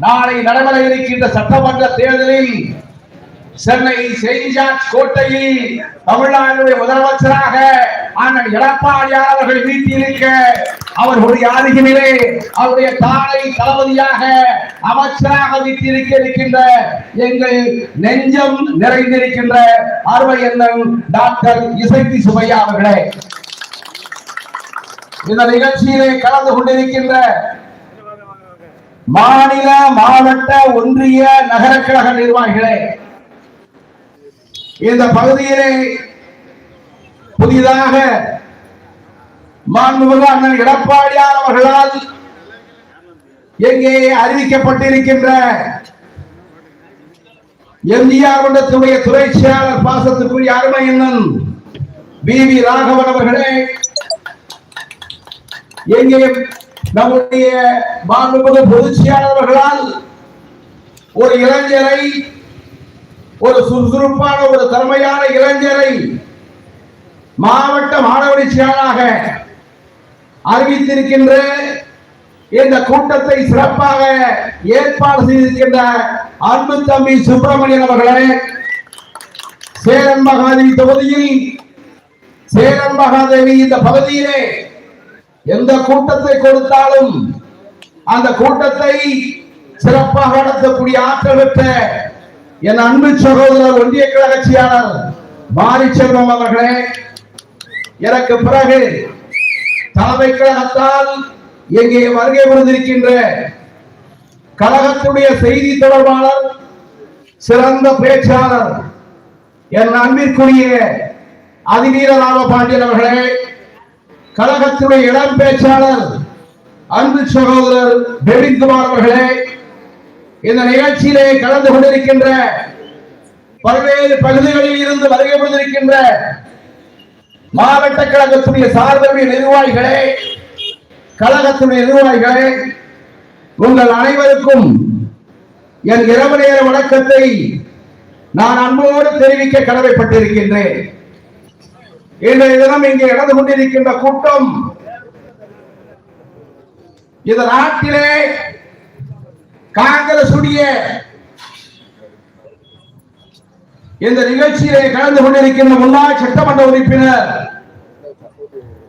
நாளை நடைபெற இருக்கின்ற சட்டமன்ற தேர்தலில் சென்னை செயின்ட் கோட்டையில் தமிழ்நாடுடைய முதலமைச்சராக அண்ணன் எடப்பாடியார் அவர்கள் வீட்டியிருக்க அவர்களுடைய அருகிலே அவருடைய தாளை தளபதியாக அமைச்சராக வீட்டியிருக்க இருக்கின்ற எங்கள் நெஞ்சம் நிறைந்திருக்கின்ற அருமை எண்ணம் டாக்டர் இசைத்தி சுமையா அவர்களே. இந்த நிகழ்ச்சியிலே கலந்து கொண்டிருக்கின்ற மாநில மாவட்ட ஒன்றிய நகர கழக நிர்வாகிகளே இந்த பகுதியிலே புதிதாக மாண்புமிகு அண்ணன் எடப்பாடியார் அவர்களால் எங்கே அறிவிக்கப்பட்டிருக்கின்ற எம்ஜிஆர் மன்றத்துடைய துறை செயலாளர் பாசத்துக்குரிய அருமை அண்ணன் வி வி ராகவன் அவர்களே எங்கே நம்முடைய மாண்புமிகு பொதுச் ஒரு இளைஞரை ஒரு சுறுசுறுப்பான ஒரு திறமையான இளைஞரை மாவட்ட மாணவரி செயலாக அறிவித்திருக்கின்ற இந்த கூட்டத்தை சிறப்பாக ஏற்பாடு செய்திருக்கின்ற அன்பு தம்பி சுப்பிரமணியன் அவர்களே சேரன் மகாதேவி தொகுதியில் சேரன் மகாதேவி இந்த பகுதியிலே எந்த கூட்டத்தை கொடுத்தாலும் அந்த கூட்டத்தை சிறப்பாக நடத்தக்கூடிய ஆற்றல் பெற்ற என் அன்பு சகோதரர் ஒன்றிய கழக செயலாளர் மாரி செல்வம் அவர்களே எனக்கு பிறகு தலைமை கழகத்தால் இங்கே வருகை புரிந்திருக்கின்ற கழகத்துடைய செய்தி தொடர்பாளர் சிறந்த பேச்சாளர் என் அன்பிற்குரிய அதிவீர ராமபாண்டியன் அவர்களே கழகத்துடைய இடம் பேச்சாளர் அன்பு சகோதரர் டெவின்குமார் அவர்களே இந்த நிகழ்ச்சியிலே கலந்து கொண்டிருக்கின்ற பல்வேறு பகுதிகளில் இருந்து வருகை கொண்டிருக்கின்ற மாவட்ட கழகத்துடைய சார்புடைய நிர்வாகிகளே கழகத்துடைய நிர்வாகிகளே உங்கள் அனைவருக்கும் என் இரவு நேர வணக்கத்தை நான் அன்போடு தெரிவிக்க கடமைப்பட்டிருக்கின்றேன். இன்றைய தினம் இங்கே நடந்து கொண்டிருக்கின்ற கூட்டம் இந்த நாட்டிலே காங்கிரஸ் உடைய இந்த நிகழ்ச்சியிலே கலந்து கொண்டிருக்கின்ற முன்னாள் சட்டமன்ற உறுப்பினர்